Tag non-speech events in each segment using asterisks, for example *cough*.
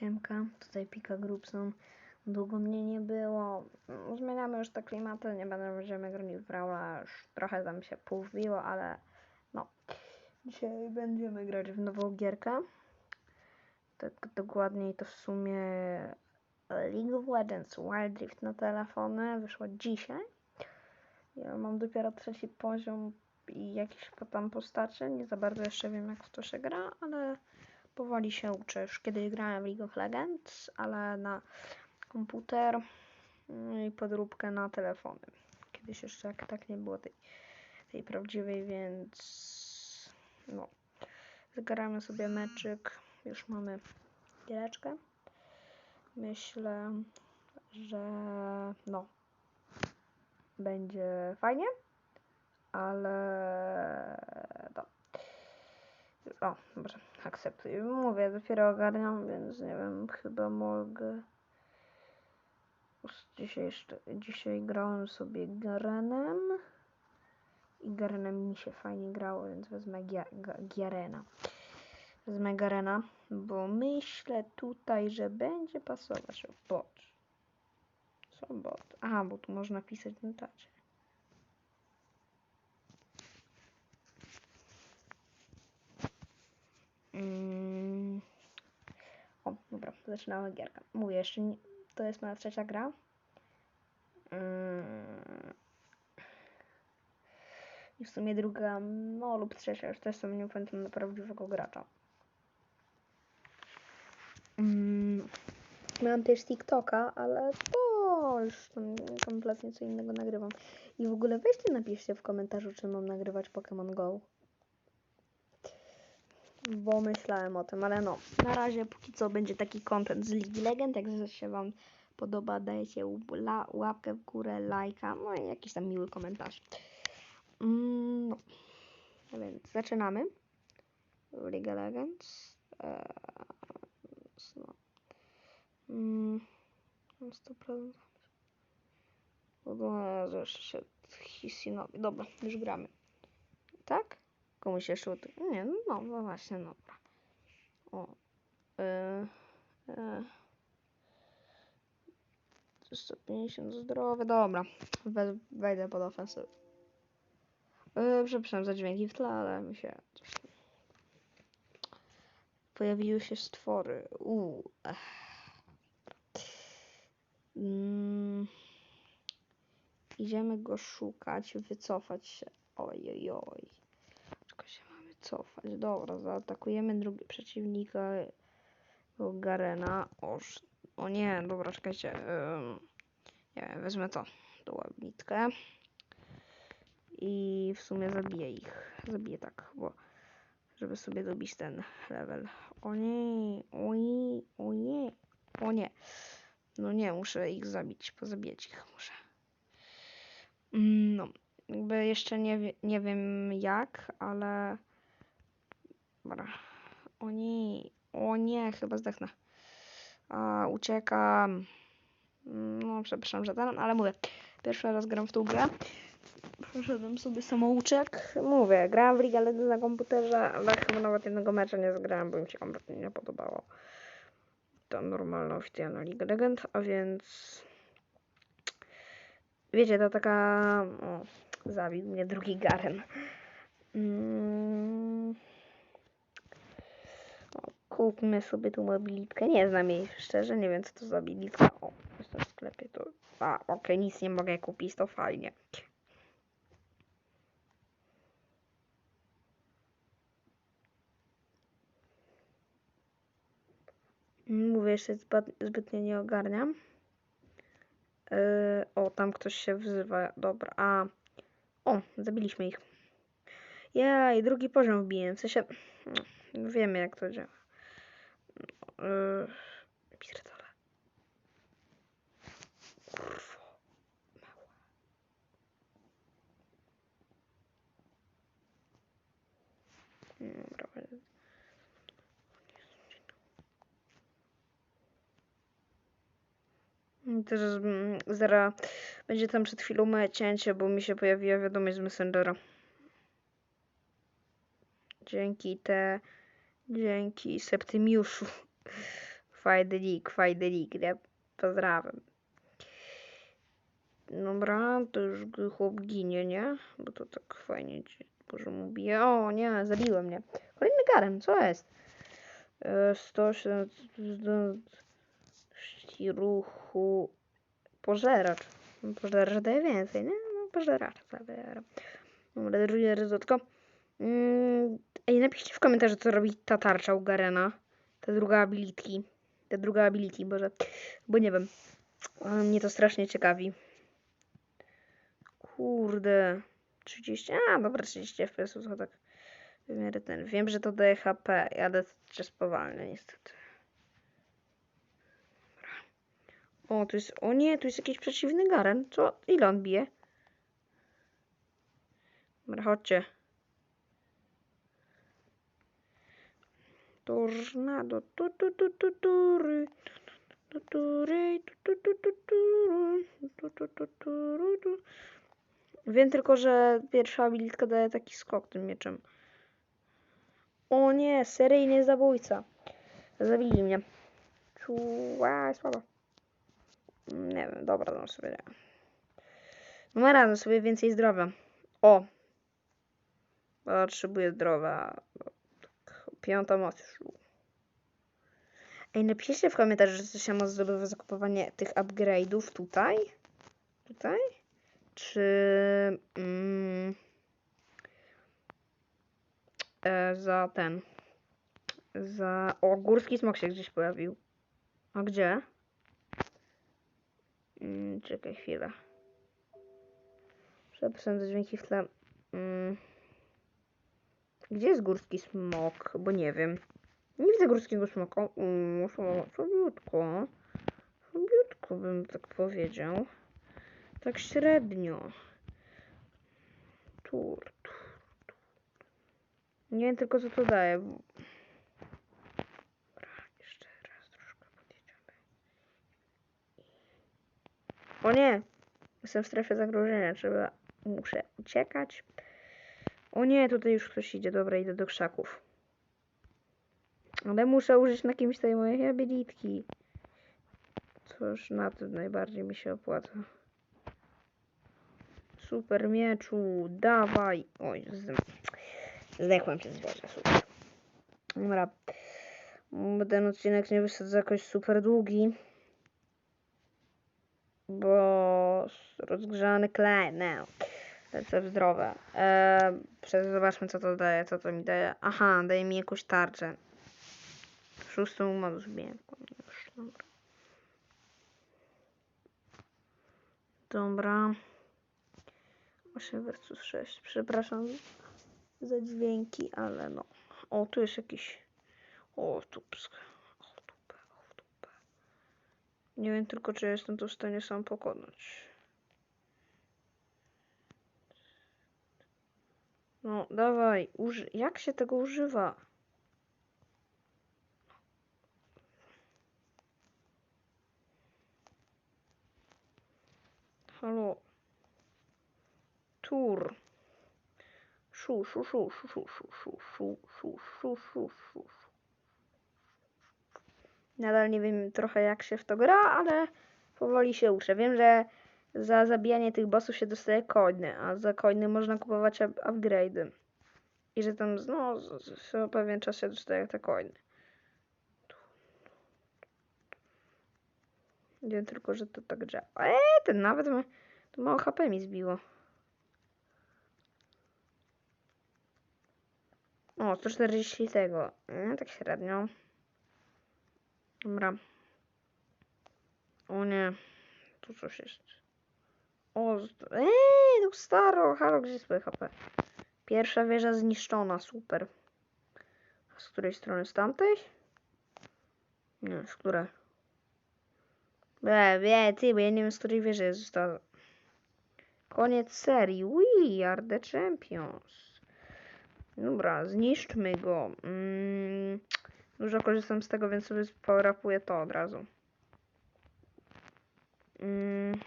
Siemka, tutaj Pika Grubson. Długo mnie nie było. Zmieniamy już te klimaty, nie będę, będziemy grali w Brawla, już trochę tam się półwbiło, ale no. Dzisiaj będziemy grać w nową gierkę. Tak dokładniej to w sumie League of Legends Wild Rift na telefony wyszło dzisiaj. Ja mam dopiero trzeci poziom i jakieś tam postacie. Nie za bardzo jeszcze wiem jak w to się gra, ale powoli się uczę. Już kiedyś grałem w League of Legends, ale na komputer no i podróbkę na telefony. Kiedyś jeszcze jak tak nie było tej, tej prawdziwej, więc no. Zagramy sobie meczyk. Już mamy giereczkę. Myślę, że no będzie fajnie, ale no. O, dobrze, akceptuję. Mówię, dopiero ogarniam, więc nie wiem, chyba mogę. Dzisiaj, dzisiaj grałem sobie Garenem i Garenem mi się fajnie grało, więc wezmę Gia- Ga- Giarena. Wezmę Garena, bo myślę tutaj, że będzie pasować. Bot. Co bot? Aha, bo tu można pisać na czacie. Mm. O, dobra, zaczynamy gierkę. Mówię, jeszcze nie, to jest moja trzecia gra. Mm. I w sumie druga, no lub trzecia, już też sobie nie pamiętam na prawdziwego gracza. Mm. Miałam też TikToka, ale to już tam kompletnie co innego nagrywam. I w ogóle weźcie napiszcie w komentarzu, czy mam nagrywać Pokémon Go. Bo myślałem o tym, ale no. Na razie póki co będzie taki content z League Legend. Jak się Wam podoba, dajcie łapkę w górę, lajka, no i jakiś tam miły komentarz. Mm, no. A więc zaczynamy. League Legends. Eee, no. Mm, mam 100%. O, jeszcze się Hisinowi. Dobra, już gramy. Tak? Komuś jeszcze ut... Nie, no, no właśnie, dobra. O. Yy, yy. 350 zdrowe, dobra. We, wejdę pod ofensywę. Yy, przepraszam za dźwięki w tle, ale mi się. Pojawiły się stwory. Uuu. Mm. Idziemy go szukać, wycofać się. Oj, oj, oj. Cofać. Dobra, zaatakujemy drugi przeciwnika. Garena. O, sz- o nie, dobra, czekajcie. ym, nie wiem, wezmę to. Tą łabnitkę. I w sumie zabiję ich. Zabiję tak, bo żeby sobie dobić ten level. O nie, o nie, o nie, o nie. No nie, muszę ich zabić, pozabijać ich muszę. Mm, No, jakby jeszcze nie, nie wiem jak, ale... Dobra. O nie, o nie, chyba zdechnę. A, uciekam. No, przepraszam, że ten, ale mówię, pierwszy raz gram w tą grę. Przeszedłem sobie samouczek. Mówię, grałem w League Legends na komputerze, ale chyba nawet jednego mecza nie zgrałem, bo mi się kompletnie nie podobało. Ta normalna, oficjalna League Legend, a więc... Wiecie, to taka... O, zabił mnie drugi Garen. Mm. Kupmy sobie tą mobilitkę. Nie znam jej szczerze, nie wiem co to za mobilitka. O, jestem w sklepie, to... A, okej, nic nie mogę kupić, to fajnie. Mówię, jeszcze zbyt, zbytnio nie ogarniam. Yy, o, tam ktoś się wzywa. Dobra, a... O, zabiliśmy ich. Ja i drugi poziom wbiłem. W sensie... no, Wiemy jak to działa. Yy, pierdolę. Kurwo. Mała. Dobra, Też zaraz będzie tam przed chwilą moje cięcie, bo mi się pojawiła wiadomość z Messengera. Dzięki te, dzięki Septymiuszu. Kwajdelik, kwajdelik, nie? Pozdrawiam. Dobra, to już chłop ginie, nie? Bo to tak fajnie ci może mu bije. O nie, zabiłem mnie. Kolejny garen, co jest? E, 170 ruchu pożeracz. Pożeracz daje więcej, nie? No, pożeracz zabieram. Dobra, drugie ryzotko. Mm, ej, napiszcie w komentarzu, co robi ta tarcza u Garena. Ta druga ability. Ta druga ability, boże. Bo nie wiem. Mnie to strasznie ciekawi. Kurde. 30. A, dobra, 30 FPS to tak. w ten. Wiem, że to daje HP, ale to spowalnia niestety. Dobra. O, tu jest. O nie, tu jest jakiś przeciwny garen. Co? Ile on bije? Dobra, chodźcie. Tornado. Tu, tu, tu, tu. Tu, tury, tu, tu, tu, tu. Tu, tu, tu. Wiem tylko, że pierwsza abilitka daje taki skok tym mieczem. O nie, seryjny zabójca. Zabili mnie. Czuła, słabo. Nie wiem, dobra, dam sobie. Nie. No radzę sobie więcej zdrowia. O! Potrzebuję zdrowia. Piąta moc już. Ej, napiszcie w komentarzu, coś się ma zdobywa zakupowanie tych upgrade'ów tutaj. Tutaj? Czy... Mm, e, za ten... Za... O, górski smok się gdzieś pojawił. A gdzie? Mm, czekaj chwilę. Przepisałem te dźwięki w tle. Mm. Gdzie jest górski smok? Bo nie wiem. Nie widzę górskiego smoka. Słabiutko. Słabiutko bym tak powiedział. Tak średnio. Tur, tur. Nie wiem tylko co to daje. Dobra, jeszcze raz troszkę podjedziemy. O nie! Jestem w strefie zagrożenia. Trzeba... Muszę uciekać. O nie, tutaj już ktoś idzie. Dobra, idę do krzaków. Ale muszę użyć na kimś tej mojej abilitki. Cóż, na tym najbardziej mi się opłaca. Super mieczu, dawaj. Oj, z... zdechłem przez wodę, super. Dobra. Ten odcinek nie wyszedł jakoś super długi. Bo rozgrzany klej, no. Lecę w zdrowe. Eee, zobaczmy co to daje, co to mi daje. Aha, daje mi jakąś tarczę. Szóstą moc. Już, dobra. Dobra. 8 versus 6. Przepraszam za dźwięki, ale no. O, tu jest jakiś. O, tupska. O, dupę, o. Nie wiem tylko, czy ja jestem to w stanie sam pokonać. No, dawaj. Uży... Jak się tego używa? Halo. Tur. Szu, szu, szu, szu, szu, szu, szu, szu, szu, szu, szu, szu. Nadal nie wiem trochę jak się w to gra, ale powoli się uczę. Wiem, że za zabijanie tych bossów się dostaje coiny, a za coiny można kupować up- upgrade'y. I że tam no, co pewien czas się dostaje te coiny. Wiem tylko, że to tak działa. Eee, ten nawet ma, to mało HP mi zbiło. O, 140 tego. Nie, tak średnio. Dobra. O nie. Tu coś jest. O, eee, no staro. Halo, gdzie jest moje HP? Pierwsza wieża zniszczona, super. Z której strony? Z tamtej? Nie, z której? Be, be, ty, bo ja nie wiem, z której wieży została. Koniec serii. We are the champions. Dobra, zniszczmy go. Mm, dużo korzystam z tego, więc sobie power-upuję to od razu. Mm.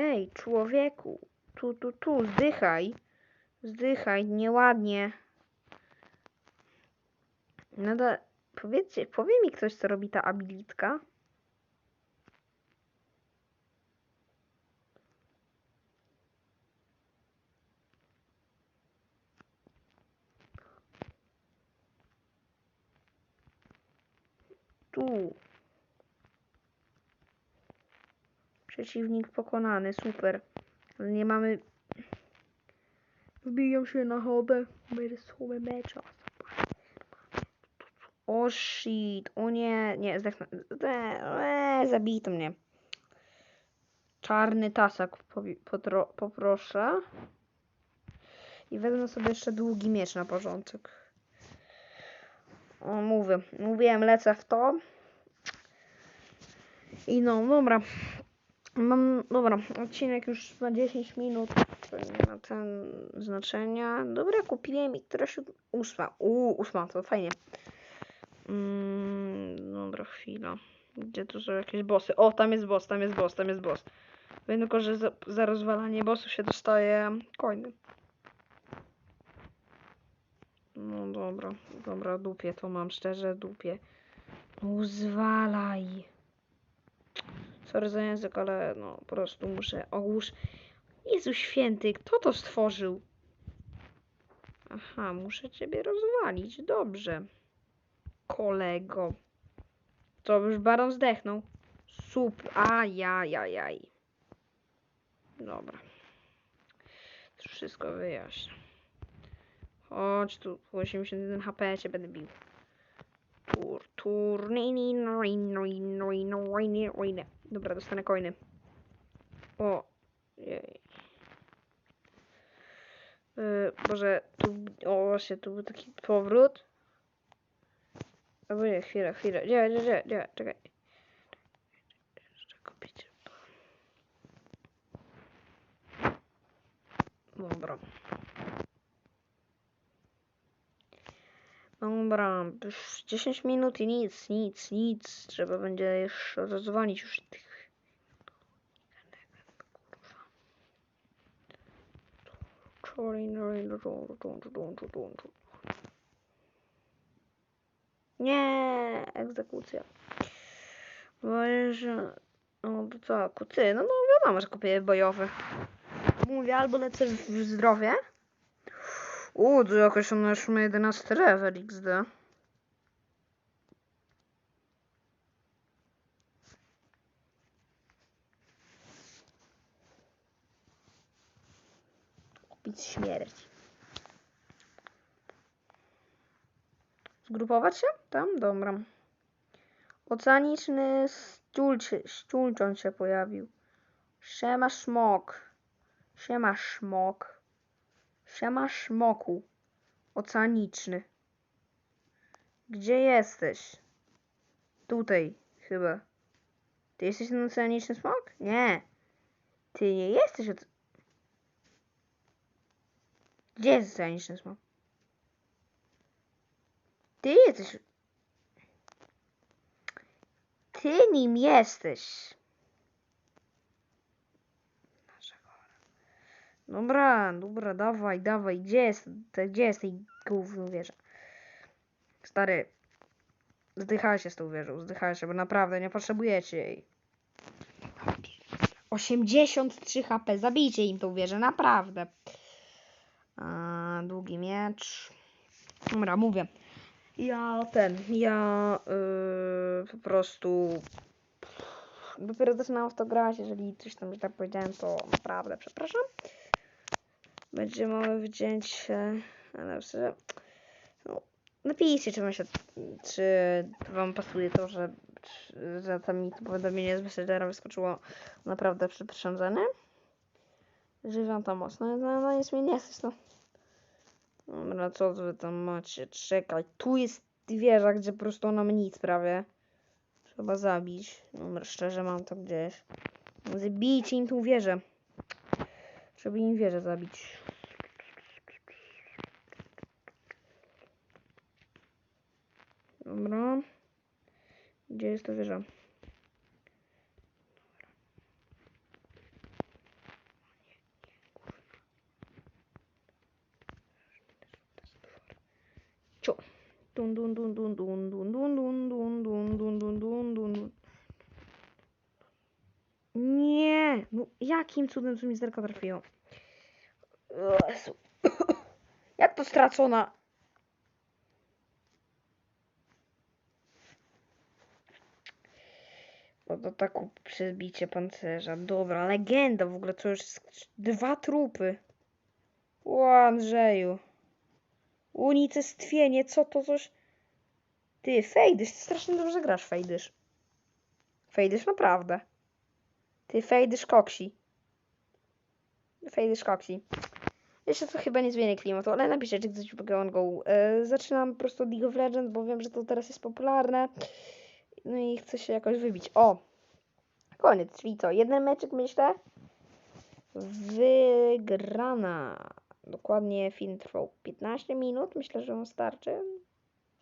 Ej, człowieku. Tu, tu, tu, zdychaj. Zdychaj, nieładnie. Nadal powiedzcie, powie mi ktoś, co robi ta abilitka? Tu. Przeciwnik pokonany, super. Ale nie mamy... Wbiją się na chodę. Wesołe mecza. O shit, o nie, nie, zdechnę. Eee, zabito mnie. Czarny tasak poproszę. I wezmę sobie jeszcze długi miecz na porządek. O, mówię, mówiłem, lecę w to. I no, dobra. Mam, dobra, odcinek już ma 10 minut, to nie ma ten znaczenia. Dobra, kupiłem i teraz siód- ósma. Uuu, ósma, to fajnie. Mm, dobra, chwila. Gdzie tu są jakieś bossy? O, tam jest boss, tam jest boss, tam jest boss. Wiem tylko, że za, za rozwalanie bossu się dostaje coiny. No dobra, dobra, dupie to mam, szczerze, dupie. No zwalaj. Sorry za język, ale no po prostu muszę ogłusz. Jezu święty, kto to stworzył? Aha, muszę ciebie rozwalić, dobrze. Kolego. To już baron zdechnął. Sup, ajajajaj. Dobra. To wszystko wyjaśnię. Chodź tu, 81 HP cię będę bił. Tur, tur, ni, ni, no, ri, no, ri, no, Dobra, dostanę coiny. O, jej. Yy, Boże, tu, o właśnie, tu był taki powrót. Albo nie, chwila, chwila, nie, nie, nie, nie, czekaj. Kupić. Dobra. Dobra, już 10 minut i nic, nic, nic. Trzeba będzie jeszcze zadzwonić już tych. Nie, egzekucja. Boję, że... No to co, kucy? No, no wiadomo, że kupię bojowe. Mówię, albo lecę w zdrowie. U, to jakoś on już ma 11 level XD. Kupić śmierć. Zgrupować się? Tam? Dobra. Oceaniczny stulczy, stulcząc się pojawił. Siema szmok. Siema szmok. Siema szmoku. Oceaniczny. Gdzie jesteś? Tutaj chyba. Ty jesteś ten oceaniczny smok? Nie. Ty nie jesteś oce... Gdzie jest oceaniczny smok? Ty jesteś... Ty nim jesteś. Dobra, dobra, dawaj, dawaj. Gdzie jest, te, gdzie jest tej gówno wieża? Stary, zdychaj się z tą wieżą, zdychaj się, bo naprawdę nie potrzebujecie jej. 83 HP, zabijcie im tą wieżę, naprawdę. A, długi miecz. Dobra, mówię. Ja ten, ja yy, po prostu dopiero zaczynałam w to grać, jeżeli coś tam, że tak powiedziałem, to naprawdę przepraszam. Będzie małe wdzięcie, ale sensie, no, napiszcie, czy, się, czy wam pasuje to, że, że tam mi to powiadomienie z Messengera wyskoczyło naprawdę przyprządzane. Żywam to mocno, no, no nic mi nie chcesz, no. Dobra, co wy tam macie? Czekaj, tu jest wieża, gdzie po prostu ona nic prawie. Trzeba zabić. Dobra, szczerze mam to gdzieś. Zabijcie im tą wieżę. Żeby im wieżę zabić. Dobra. Gdzie jest ta wieża? Ciu. Dun, dun, dun, dun, dun, dun, dun, dun, dun, dun, dun, dun, dun, dun, dun. No jakim cudem tu mi zerka trafiło? *coughs* Jak to stracona? No to tak przebicie pancerza. Dobra, legenda w ogóle, to już dwa trupy. O Andrzeju. Unicestwienie, co to coś... Ty, Fejdysz, ty strasznie dobrze grasz, Fejdysz. Fejdysz naprawdę. Ty, Fejdysz koksi. Fejdysz koksi. Jeszcze to chyba nie zmieni klimatu, ale napiszcie, czy chcecie Pokémon Go. E, zaczynam po prostu od League of Legends, bo wiem, że to teraz jest popularne. No i chcę się jakoś wybić. O! Koniec, czyli? Jeden meczek myślę. Wygrana. Dokładnie film trwał 15 minut. Myślę, że on starczy.